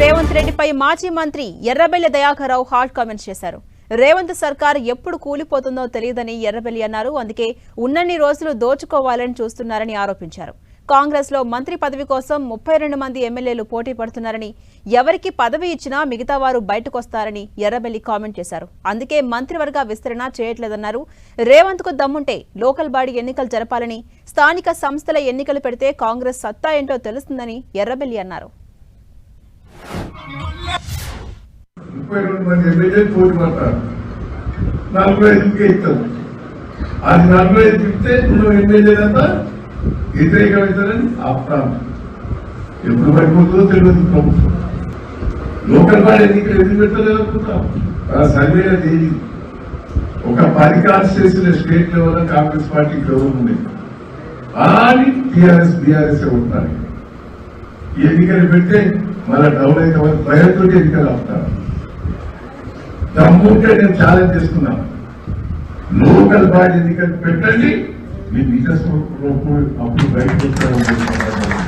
రేవంత్ రెడ్డిపై మాజీ మంత్రి ఎర్రబెల్లి దయాకర్రావు హాట్ కామెంట్స్ చేశారు. రేవంత్ సర్కార్ ఎప్పుడు కూలిపోతుందో తెలియదని ఎర్రబెల్లి అన్నారు. అందుకే ఉన్నన్ని రోజులు దోచుకోవాలని చూస్తున్నారని ఆరోపించారు. కాంగ్రెస్లో మంత్రి పదవి కోసం ముప్పై రెండు మంది ఎమ్మెల్యేలు పోటీ పడుతున్నారని ఎవరికి పదవి ఇచ్చినా మిగతా వారు బయటకొస్తారని ఎర్రబెల్లి కామెంట్ చేశారు. అందుకే మంత్రివర్గ విస్తరణ చేయట్లేదన్నారు. రేవంత్కు దమ్ముంటే లోకల్ బాడీ ఎన్నికలు జరపాలని స్థానిక సంస్థల ఎన్నికలు పెడితే కాంగ్రెస్ సత్తా ఏంటో తెలుస్తుందని ఎర్రబెల్లి అన్నారు. ముప్పై రెండు మంది ఎమ్మెల్యేలు పోటీ పడతారు నలభై ఐదుకే ఇస్తారు అది నలభై ఐదు ఇస్తే నువ్వు ఎమ్మెల్యేలంతా వ్యతిరేకమవుతారని ఆపుతాం ఎప్పుడు పడిపోతుందో తెలియదు ప్రభుత్వం లోకల్ బాడీ ఎన్నికలు ఎందుకు పెట్టలేదు అనుకుంటాం ఆ సర్వేలో తేదీ ఒక పది కాన్స్టిట్యూషన్ స్టేట్ లెవెల్ కాంగ్రెస్ పార్టీకి గౌరవం ఉంది అని టీఆర్ఎస్ బీఆర్ఎస్ ఉంటున్నారు ఈ ఎన్నికలు పెడితే మళ్ళీ డౌన్ అయితే వాళ్ళ భయంతో ఎన్నికలు అవుతారు దమ్ముంటే నేను ఛాలెంజ్ చేస్తున్నాను లోకల్ బాడీ ఎన్నికలు పెట్టండి. మీ నిజ అప్పుడు బయటకు వస్తారని